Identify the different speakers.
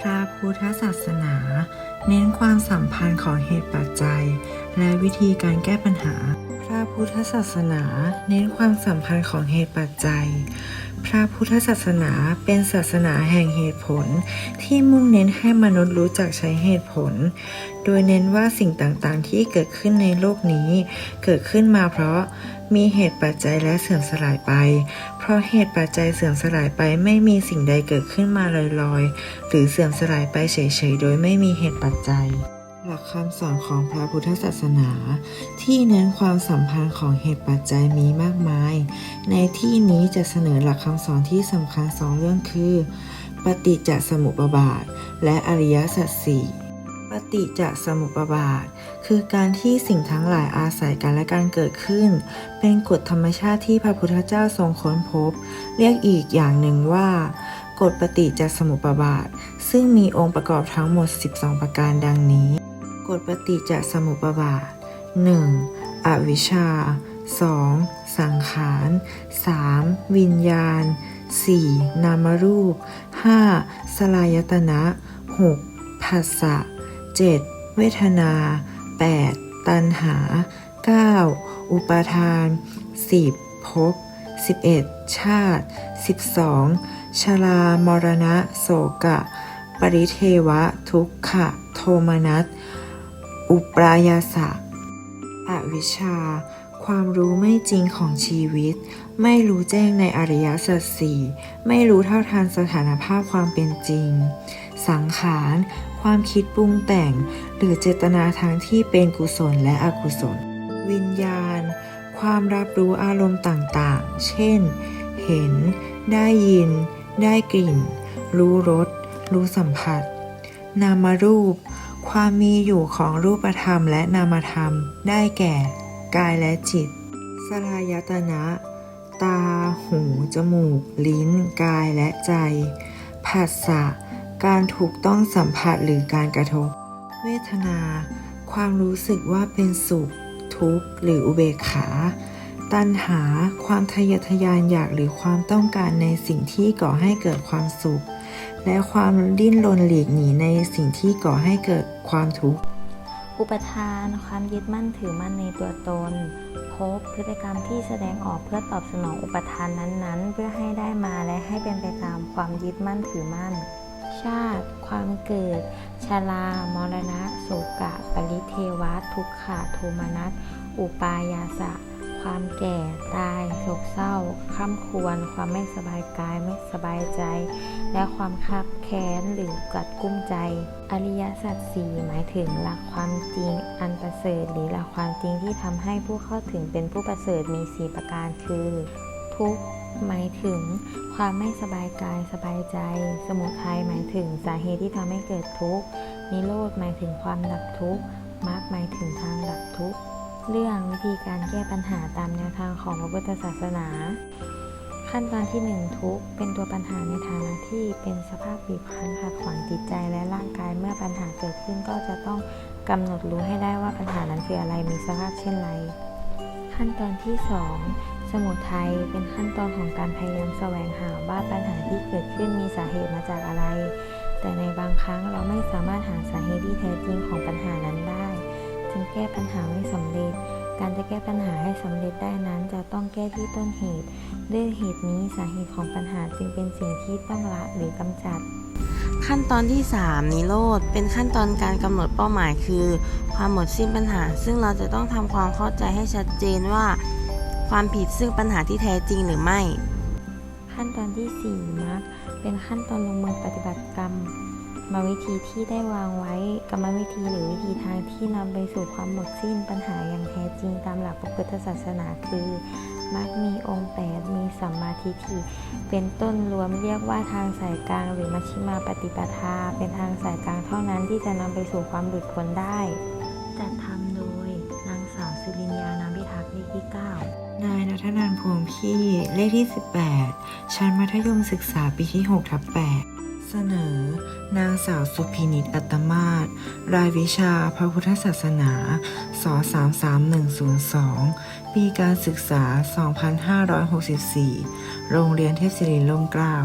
Speaker 1: พระพุทธศาสนา เน้นความสัมพันธ์ของเหตุปัจจัย และวิธีการแก้ปัญหา พระพุทธศาสนา เน้นความสัมพันธ์ของเหตุปัจจัย พระพุทธศาสนาเป็นศาสนาแห่งเหตุผล ที่มุ่งเน้นให้มนุษย์รู้จักใช้เหตุผล โดยเน้นว่าสิ่งต่างๆ ที่เกิดขึ้นในโลกนี้ เกิดขึ้นมาเพราะมีเหตุปัจจัยและเสื่อมสลายไป เพราะเหตุปัจจัยเสื่อมสลายไปไม่มีสิ่งใดเกิดขึ้นมาลอยๆ หรือเสื่อมสลายไปเฉยๆ โดยไม่มีเหตุปัจจัย หลักคำสอนของพระพุทธศาสนา ที่เน้นความสัมพันธ์ของเหตุปัจจัยมีมากมาย ในที่นี้จะเสนอหลักคำสอนที่สำคัญสองเรื่องคือ ปฏิจจสมุปบาท และอริยสัจสี่ปฏิจจสมุปบาท คือการที่สิ่งทั้งหลายอาศัยกันและการเกิดขึ้น เป็นกฎธรรมชาติที่พระพุทธเจ้าทรงค้นพบ เรียกอีกอย่างหนึ่งว่ากฎปฏิจจสมุปบาท ซึ่งมีองค์ประกอบทั้งหมด 12 ประการดังนี้ กฎปฏิจจสมุปบาท 1. อวิชชา 2. สังขาร 3. วิญญาณ 4. นามรูป 5. สลายตนะ 6. ผัสสะ 7. เวทนา 8. ตัณหา 9. อุปาทาน 10. ภพ 11. ชาติ 12. ชรามรณะ โศกะ ปริเทวะ ทุกขะ โทมนัส อุปรายาสะอวิชชา ความรู้ไม่จริงของชีวิต ไม่รู้แจ้งในอริยสัจสี่ไม่รู้เท่าทันสถานภาพความเป็นจริง สังขาร ความคิดปรุงแต่ง หรือเจตนาทางที่เป็นกุศลและอกุศล วิญญาณ ความรับรู้อารมณ์ต่างๆ เช่น เห็น ได้ยิน ได้กลิ่น รู้รส รู้สัมผัส นามรูป ความมีอยู่ของรูปธรรมและนามธรรมได้แก่ กายและจิต สลายตนะ ตา หู จมูก ลิ้น กายและใจผัสสะ การถูกต้องสัมผัสหรือการกระทบ เวทนา ความรู้สึกว่าเป็นสุข ทุกข์ หรืออุเบกขา ตัณหา ความทะเยอทะยานอยากหรือความต้องการในสิ่งที่ก่อให้เกิดความสุข และความดิ้นรนหลีกหนีในสิ่งที่ก่อให้เกิดความทุกข์
Speaker 2: อุปทาน ความยึดมั่นถือมั่นในตัวตน พบพฤติกรรมที่แสดงออกเพื่อตอบสนองอุปทานนั้นๆ เพื่อให้ได้มาและให้เป็นไปตามความยึดมั่นถือมั่น ชาติ ความเกิด ชรามรณะ โศกะ ปริเทวะ ทุกขะ โทมนัส อุปายาสะ ความแก่ตายโศกเศร้าข้ามควร ความไม่สบายกายไม่สบายใจ และความคับแค้นหรือกัดกุ้มใจ อริยสัจสี่หมายถึงหลักความจริงอันประเสริฐหรือหลักความจริงที่ทำให้ผู้เข้าถึงเป็นผู้ประเสริฐมีสี่ประการคือ ทุกข์หมายถึงความไม่สบายกายสบายใจ สมุทัยหมายถึงสาเหตุที่ทำให้เกิดทุกข์นิโรธหมายถึงความดับทุกข์มรรคหมายถึงทางดับทุกข์ เรื่องวิธีการแก้ปัญหาตามแนวทางของพระพุทธศาสนา ขั้นตอนที่ 1 ทุกเป็นตัวปัญหาในฐานะที่เป็นสภาพบีบคั้นขัดขวางจิตใจและร่างกายเมื่อปัญหาเกิดขึ้นก็จะต้องกำหนดรู้ให้ได้ว่าปัญหานั้นคืออะไรมีสภาพเช่นไร ขั้นตอนที่ 2 สมุทัยเป็นขั้นตอนของการพยายามแสวงหาว่าปัญหาที่เกิดขึ้นมีสาเหตุมาจากอะไร แต่ในบางครั้งเราไม่สามารถหาสาเหตุที่แท้จริงของปัญหานั้นได้ จึงแก้ปัญหาไม่สำเร็จ การจะแก้ปัญหาให้สำเร็จได้นั้นจะต้องแก้ที่ต้นเหตุ ด้วยเหตุนี้สาเหตุของปัญหาจึงเป็นสิ่งที่ต้องละหรือกำจัด
Speaker 3: ขั้นตอนที่ 3 นิโรธ เป็นขั้นตอนการกำหนดเป้าหมายคือ ความหมดสิ้นปัญหา ซึ่งเราจะต้องทำความเข้าใจให้ชัดเจนว่า ความผิดซึ่งปัญหาที่แท้จริงหรือไม่
Speaker 2: ขั้นตอนที่4มักเป็นขั้นตอนลงมือปฏิบัติกรรม มาวิธีที่ได้วางไว้กรรมวิธีหรือวิธีทางที่นำไปสู่ความหมดสิ้นปัญหาอย่างแท้จริงตามหลักพระพุทธศาสนาคือมักมีองค์8มีสัมมาทิฏฐิเป็นต้นรวมเรียกว่าทางสายกลางหรือมัชฌิมาปฏิปทา เป็นทางสายกลางเท่านั้นที่จะนำไปสู่ความหลุดพ้นได้จัดทำโดยนางสาวสุรินยานามพิทักษ์เลขที่ 9
Speaker 1: นายนัทนันพวงพี่เลขที่ 18 ชั้นมัธยมศึกษาปีที่6ทับ8 เสนอ นางสาวสุพินิตอัตมาศรายวิชาพระพุทธศาสนาส33102 ปีการศึกษา 2564 โรงเรียนเทพศิรินล่มเกล้า